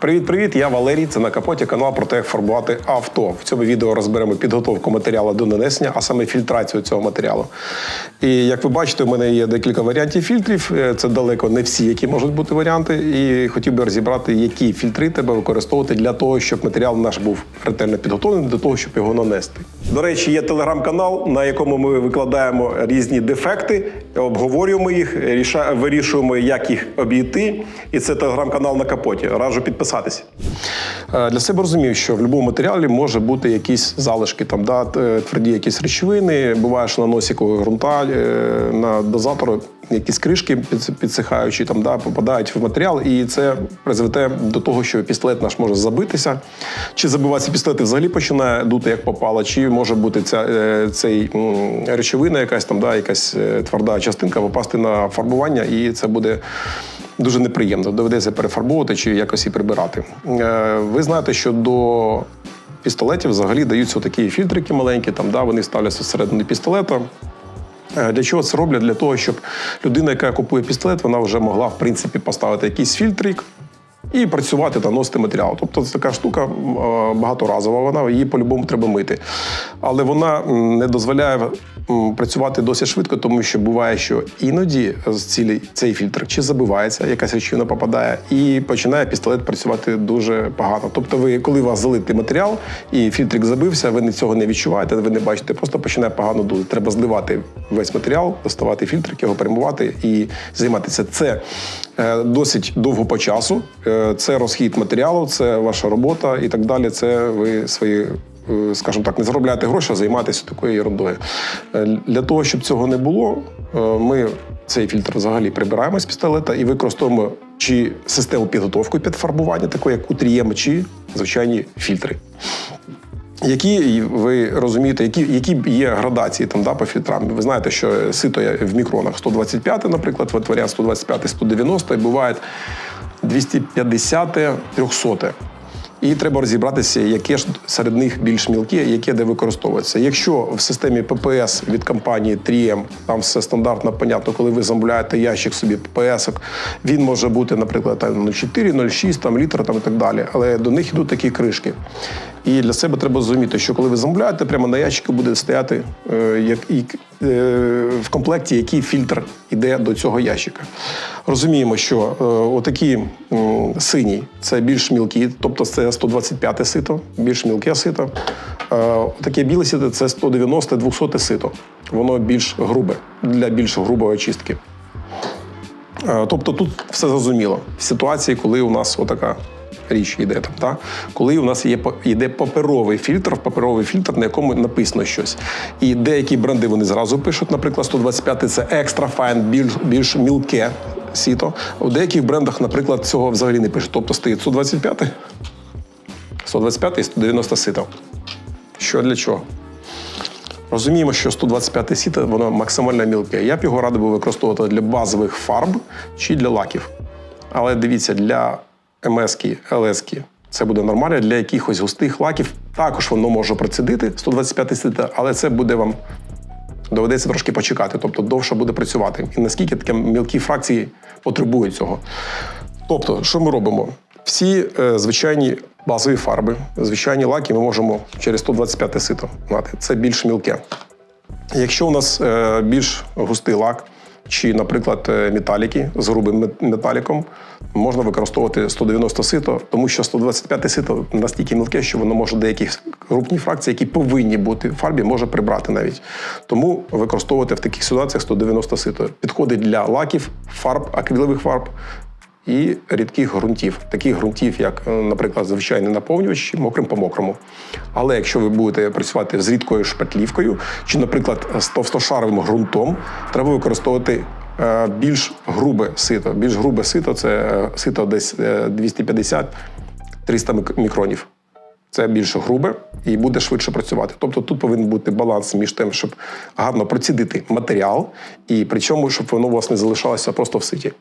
Привіт-привіт! Я Валерій. Це на капоті канал про те, як фарбувати авто. В цьому відео розберемо підготовку матеріалу до нанесення, а саме фільтрацію цього матеріалу. І як ви бачите, у мене є декілька варіантів фільтрів. Е, Це далеко не всі, які можуть бути варіанти. І хотів би розібрати, які фільтри треба використовувати для того, щоб матеріал наш був ретельно підготовлений до того, щоб його нанести. До речі, є телеграм-канал, на якому ми викладаємо різні дефекти, обговорюємо їх, вирішуємо, як їх обійти. І це телеграм-канал на капоті. Раджу підписатися. Е, Для себе розумію, що в будь-якому матеріалі може бути якісь залишки, там, да, тверді якісь речовини. Буває, що на носіку ґрунта, е, на дозатор якісь кришки під- підсихаючі там, да, попадають в матеріал, і це призведе до того, що пістолет наш може забитися. Чи забиватися пістолет і взагалі починає дути як попало, чи може бути ця, е, цей речовина, якась там, да, якась е, тверда частинка попасти на фарбування, і це буде дуже неприємно. Доведеться перефарбовувати чи якось і прибирати. Е, Ви знаєте, що до пістолетів взагалі даються такі фільтрики маленькі, там, да, вони ставляться всередину пістолета. Е, Для чого це роблять? Для того, щоб людина, яка купує пістолет, вона вже могла в принципі поставити якийсь фільтрик і працювати та носити матеріал. Тобто це така штука е, багаторазова, вона її по-любому треба мити. Але вона не дозволяє працювати досить швидко, тому що буває, що іноді з цілі цей фільтр чи забивається, якась речовина попадає, і починає пістолет працювати дуже погано. Тобто, ви, коли у вас залитий матеріал і фільтрик забився, ви цього не відчуваєте, ви не бачите, просто починає погано дути. Треба зливати весь матеріал, доставати фільтрик, його перемивати і займатися. Це досить довго по часу. Е, Це розхід матеріалу, це ваша робота і так далі. Це ви свої. е, Скажімо так, не заробляти гроші, а займатися такою ерундою. Е, Для того, щоб цього не було, е, ми цей фільтр взагалі прибираємо з пістолета і використовуємо чи систему підготовки під фарбування, таку як утрієм, чи звичайні фільтри. Які ви розумієте, які, які є градації там да, по фільтрам? Ви знаєте, що сито є в мікронах 125, наприклад, варіант 125, 190, і буває 250, 300. І треба розібратися, яке ж серед них більш мілкі, яке де використовується. Якщо в системі ППС від компанії 3M, там все стандартно, понятно, коли ви замовляєте ящик собі ППС, він може бути, наприклад, там 0,4, 0,6, там, літр там, і так далі. Але до них йдуть такі кришки. І для себе треба зрозуміти, що коли ви замовляєте, прямо на ящику буде стояти е, як, і, в комплекті, який фільтр йде до цього ящика. Розуміємо, що е, отакі сині це більш мілкі, тобто це 125 сито, більш мілке сито. Е, таке біле сито це 190-200 сито. Воно більш грубе для більш грубої очистки. Е, Тобто тут все зрозуміло. В ситуації, коли у нас отака річ йде там, та? коли у нас є йде паперовий фільтр, паперовий фільтр, на якому написано щось. І деякі бренди вони зразу пишуть, наприклад, 125 це екстра файн, більш, більш мілке сіто. У деяких брендах, наприклад, цього взагалі не пишуть. Тобто стоїть 125, 125 і 190 сито. Що для чого? Розуміємо, що 125 сіто воно максимально мілке. Я б його радив би використовувати для базових фарб чи для лаків. Але дивіться, для МС-ки, ЛС-ки це буде нормально. Для якихось густих лаків також воно може процедити 125 сіто, але це буде вам доведеться трошки почекати, тобто довше буде працювати. І наскільки такі мілкі фракції потребують цього. Тобто, що ми робимо? Всі е, звичайні базові фарби, звичайні лаки ми можемо через 125 сито мати. Це більш мілке. Якщо у нас е, більш густий лак, чи, наприклад, е, металіки з грубим металіком, можна використовувати 190 сито, тому що 125 сито настільки мілке, що воно може деякі групні фракції, які повинні бути в фарбі, може прибрати навіть. Тому використовувати в таких ситуаціях 190 сито. Підходить для лаків, фарб, акрилових фарб, і рідких ґрунтів, таких ґрунтів, як, е, наприклад, звичайний наповнювач, мокрим по мокрому. Але якщо ви будете працювати з рідкою шпатлівкою, чи, наприклад, з товстошаровим ґрунтом, треба використовувати е, більш грубе сито. Більш грубе сито це е, сито десь е, 250-300 мікронів. Це більш грубе і буде швидше працювати. Тобто тут повинен бути баланс між тим, щоб гарно процідити матеріал, і при цьому, щоб воно у вас не залишалося просто в ситі.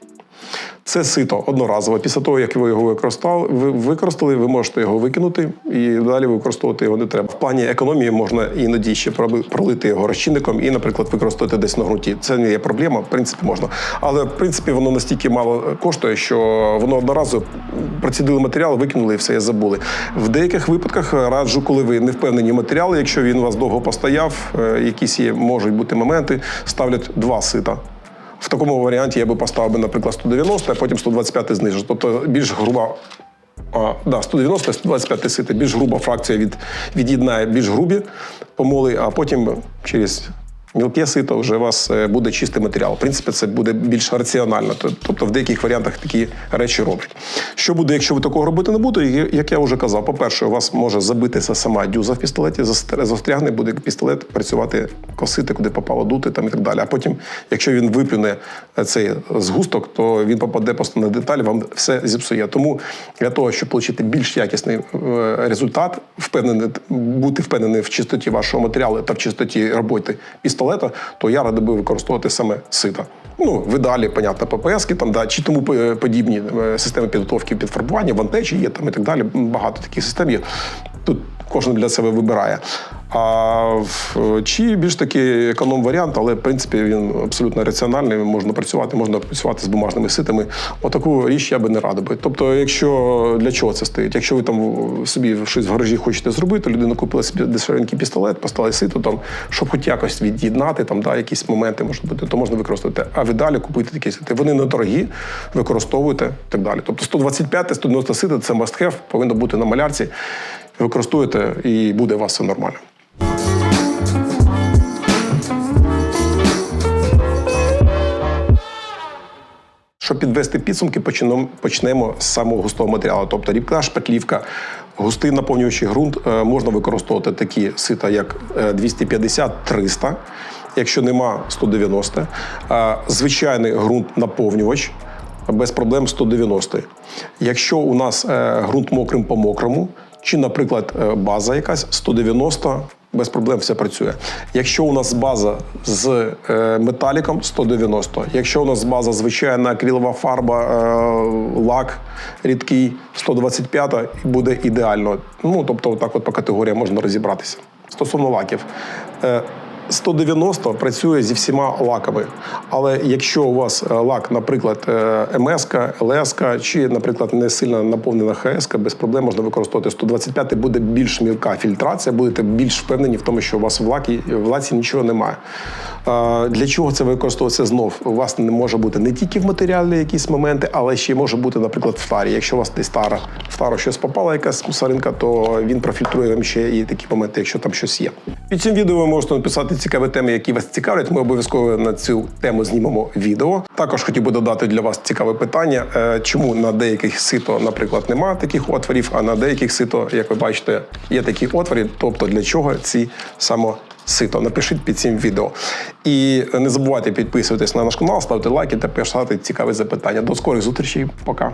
Це сито одноразово. Після того, як ви його використали, ви використали, ви можете його викинути і далі використовувати його не треба. В плані економії можна іноді ще пролити його розчинником і, наприклад, використовувати десь на ґрунті. Це не є проблема, в принципі, можна. Але в принципі воно настільки мало коштує, що воно одноразово процідили матеріал, викинули і все і забули. В деяких випадках раджу, коли ви не впевнені в матеріалі, якщо він у вас довго постояв, е, якісь є, можуть бути моменти, ставлять два сита. В такому варіанті я би поставив наприклад, 190, а потім 125 знижу. Тобто більш груба. А, да, 190, 125 сити, більш груба фракція від, від'єднає більш грубі помоли, а потім через мілке сито вже у вас е, буде чистий матеріал. В принципі, це буде більш раціонально. Тобто в деяких варіантах такі речі роблять. Що буде, якщо ви такого робити не будете? Як- я вже казав, по-перше, у вас може забитися сама дюза в пістолеті, застр- застрягне буде пістолет працювати, косити, куди попало дути там і так далі. А потім, якщо він виплюне е, цей згусток, то він попаде просто на деталь, вам все зіпсує. Тому для того, щоб отримати більш якісний е, результат, впевнений, бути впевнений в чистоті вашого матеріалу та в чистоті роботи пістолета, то я радив би використовувати саме сита. Ну, видалі, понятно, ППС, там, да, чи тому е, подібні е, системи підготовки підфарбування, вантечі є там і так далі. Багато таких систем є. Тут кожен для себе вибирає. А чи більш такий економ варіант, але в принципі він абсолютно раціональний, можна працювати, можна працювати з бумажними ситами. Отаку річ я би не радив би. Тобто, якщо для чого це стоїть? Якщо ви там собі щось в гаражі хочете зробити, людина купила собі дешевенький пістолет, поставила сито, там, щоб хоч якось від'єднати, там, да, якісь моменти можуть бути, то можна використовувати. А ви далі купуйте такі сити. Вони недорогі, використовуйте і так далі. Тобто 125 190 сити це must have, повинно бути на малярці. Використовуєте і буде у вас все нормально. Щоб підвести підсумки, почнемо, з самого густого матеріалу. Тобто рібка, шпатлівка, густий наповнюючий ґрунт е, можна використовувати такі сита, як е, 250-300, якщо нема 190. Е, Звичайний ґрунт наповнювач без проблем 190. Якщо у нас е, ґрунт мокрим по мокрому, чи, наприклад, е, база якась 190, без проблем все працює. Якщо у нас база з е, металіком 190, якщо у нас база звичайна акрилова фарба, е, лак рідкий 125, і буде ідеально. Ну тобто, отак от по категоріям можна розібратися. Стосовно лаків. Е, 190 працює зі всіма лаками. Але якщо у вас е, лак, наприклад, е, МС, ЛС, чи, наприклад, не сильно наповнена ХС, без проблем можна використовувати 125, буде більш мілка фільтрація, будете більш впевнені в тому, що у вас в лакі в лаці нічого немає. Е, Для чого це використовується знов? У вас не може бути не тільки в матеріалі якісь моменти, але ще може бути, наприклад, в тарі. Якщо у вас десь тара, в тару щось попала, якась мусоринка, то він профільтрує вам ще і такі моменти, якщо там щось є. Під цим відео ви можете написати цікаві теми, які вас цікавлять. Ми обов'язково на цю тему знімемо відео. Також хотів би додати для вас цікаве питання, е, чому на деяких сито, наприклад, немає таких отворів, а на деяких сито, як ви бачите, є такі отвори. Тобто для чого ці само сито. Напишіть під цим відео. І не забувайте підписуватись на наш канал, ставити лайки та писати цікаві запитання. До скорих зустрічей. Пока.